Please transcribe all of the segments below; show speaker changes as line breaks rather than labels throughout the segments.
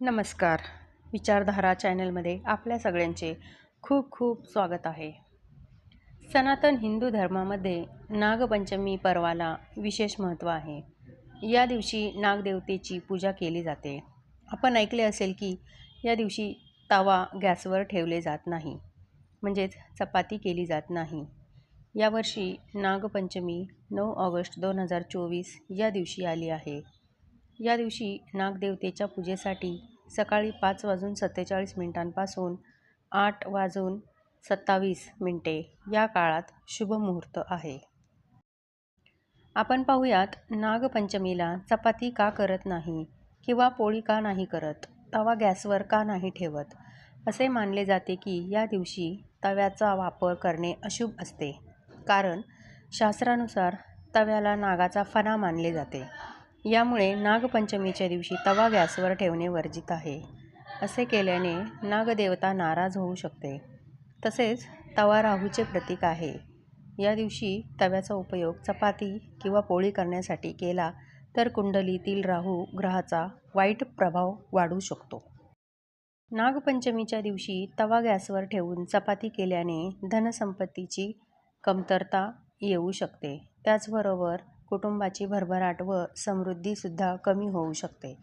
नमस्कार. विचारधारा चॅनलमध्ये आपल्या सगळ्यांचे खूप खूप स्वागत आहे. सनातन हिंदू धर्मामध्ये नागपंचमी पर्वाला विशेष महत्त्व आहे. या दिवशी नागदेवतेची पूजा केली जाते. आपण ऐकले असेल की या दिवशी तवा गॅसवर ठेवले जात नाही म्हणजेच चपाती केली जात नाही. यावर्षी नागपंचमी नऊ ऑगस्ट दोन हजार चोवीस या दिवशी आली आहे. या दिवशी नागदेवतेच्या पूजेसाठी सकाळी पाच वाजून सत्तेचाळीस मिनिटांपासून आठ वाजून सत्तावीस मिनिटे या काळात शुभ मुहूर्त आहे. आपण पाहूयात नागपंचमीला चपाती का करत नाही किंवा पोळी का नाही करत तवा गॅसवर का नाही ठेवत? असे मानले जाते की या दिवशी तव्याचा वापर करणे अशुभ असते. कारण शास्त्रानुसार तव्याला नागाचा फणा मानले जाते. यामुळे नागपंचमीच्या दिवशी तवा गॅसवर ठेवणे वर्जित आहे. असे केल्याने नागदेवता नाराज होऊ शकते. तसेच तवा राहूचे प्रतीक आहे. या दिवशी तव्याचा उपयोग चपाती किंवा पोळी करण्यासाठी केला तर कुंडलीतील राहू ग्रहाचा वाईट प्रभाव वाढू शकतो. नागपंचमीच्या दिवशी तवा गॅसवर ठेवून चपाती केल्याने धनसंपत्तीची कमतरता येऊ शकते. त्याचबरोबर कुटुंबाची भरभराट व समृद्धीसुद्धा कमी होऊ शकते.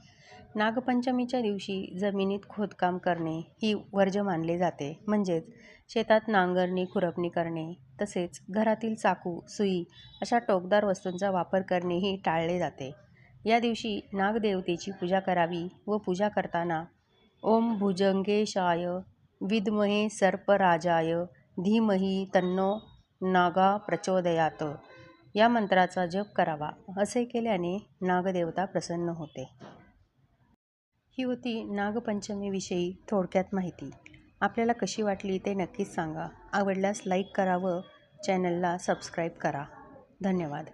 नागपंचमीच्या दिवशी जमिनीत खोदकाम करणे ही वर्ज मानले जाते. म्हणजेच शेतात नांगरणी खुरपणी करणे तसेच घरातील चाकू सुई अशा टोकदार वस्तूंचा वापर करणेही टाळले जाते. या दिवशी नागदेवतेची पूजा करावी व पूजा करताना ओम भुजंगेशाय विद्महे सर्पराजाय धीमही तन्नो नागा प्रचोदयात. या मंत्राचा जप करावा असे केल्याने नागदेवता प्रसन्न होते. ही होती नागपंचमीविषयी थोडक्यात माहिती. आपल्याला कशी वाटली ते नक्कीच सांगा. आवडल्यास लाईक करा व चॅनलला सबस्क्राईब करा. धन्यवाद.